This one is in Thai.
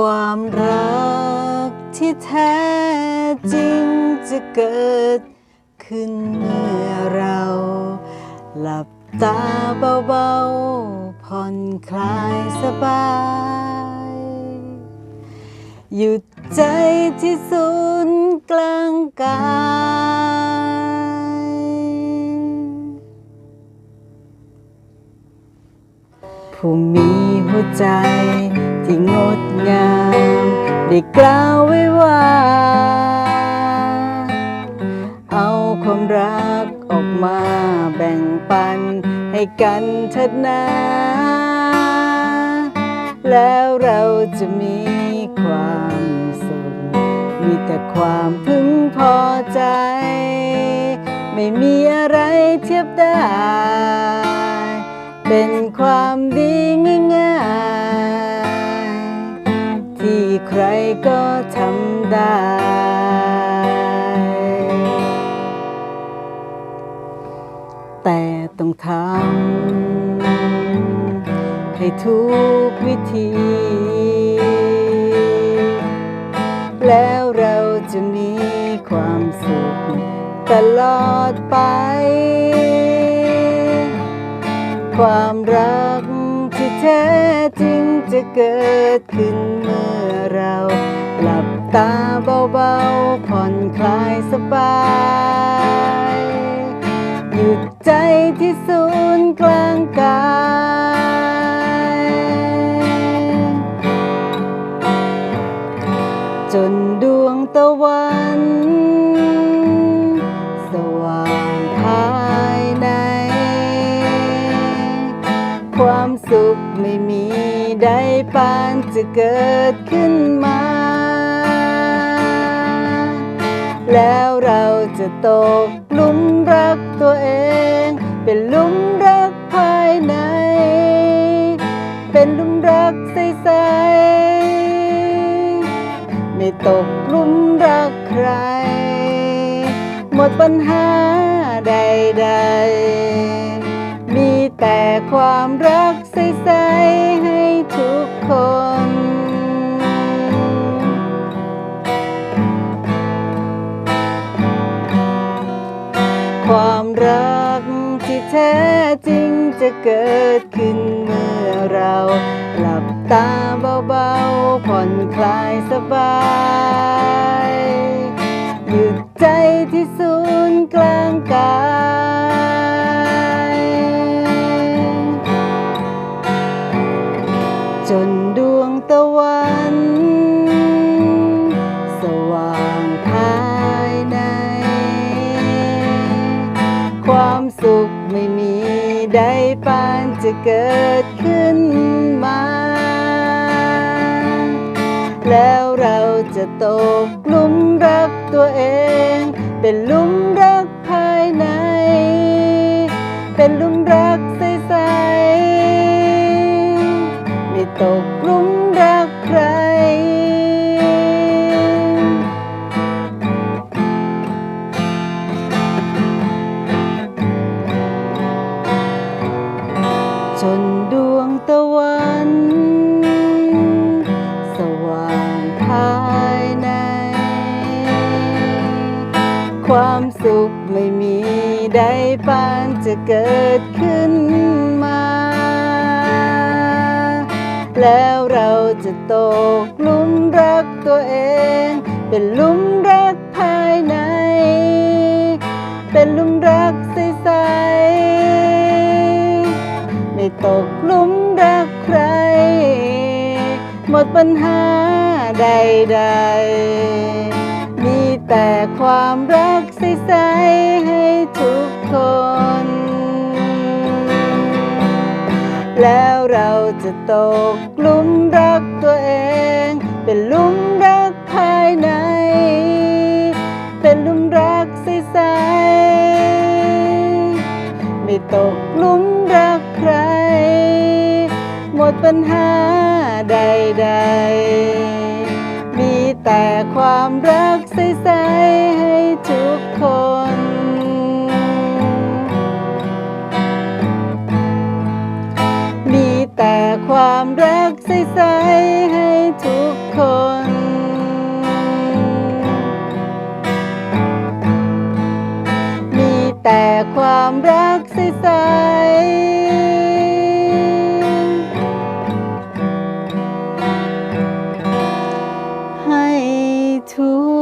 ความรักที่แท้จริงจะเกิดขึ้นเมื่อเรา หลับตาเบาๆ ผ่อนคลายสบาย หยุดใจที่ศูนย์กลางกายผู้มีหัวใจที่ง ดงาม ได้กล่าวไว้ว่า เอาความรักออกมาแบ่งปันให้กันเถิดนาแล้วเราจะมีความสุข มีแต่ความพึงพอใจ ไม่มีอะไรเทียบได้ เป็นความดี ทำได้ แต่ต้องทำให้ทุกวิธี แล้วเราจะมีความสุขตลอดไป ความรักที่แท้จริงจะเกิดขึ้นเมื่อเรา หลับตาเบาๆ ผ่อนคลายสบายหยุดใจที่ศูนย์กลางกายจนดวงตะวันสว่างภายใน ความสุขไม่มีใดปานจะเกิดขึ้นมา แล้วเราจะตกหลุมรักตัวเอง เป็นหลุมรักภายใน เป็นหลุมรักใสๆไม่ตกหลุมรักใคร หมดปัญหาใดๆ มีแต่ความรัก ความรักที่แท้จริงจะเกิดขึ้นเมื่อเราหลับตาเบาๆ ผ่อนคลายสบายหยุดใจที่ศูนย์กลางกายจนดวงตะวัน ใดปานจะเกิดขึ้นมา แล้วเราจะตกลุมรักตัวเอง เป็นลูก ใดปานจะเกิดขึ้นมา แล้วเราจะตกหลุมรักตัวเอง เป็นหลุมรักภายใน เป็นหลุมรักใสๆไม่ตกหลุมรักใคร หมดปัญหาใดๆ แต่ความรักใสๆให้ทุกคน แล้วเราจะตกหลุมรักตัวเอง เป็นหลุมรักภายใน เป็นหลุมรักใสๆไม่ตกหลุมรักใคร หมดปัญหาใด ๆ มีแต่ความรัก ใสๆให้ทุกคน มีแต่ความรักใสๆให้ทุกคน มีแต่ความรักใส่ให้ทุก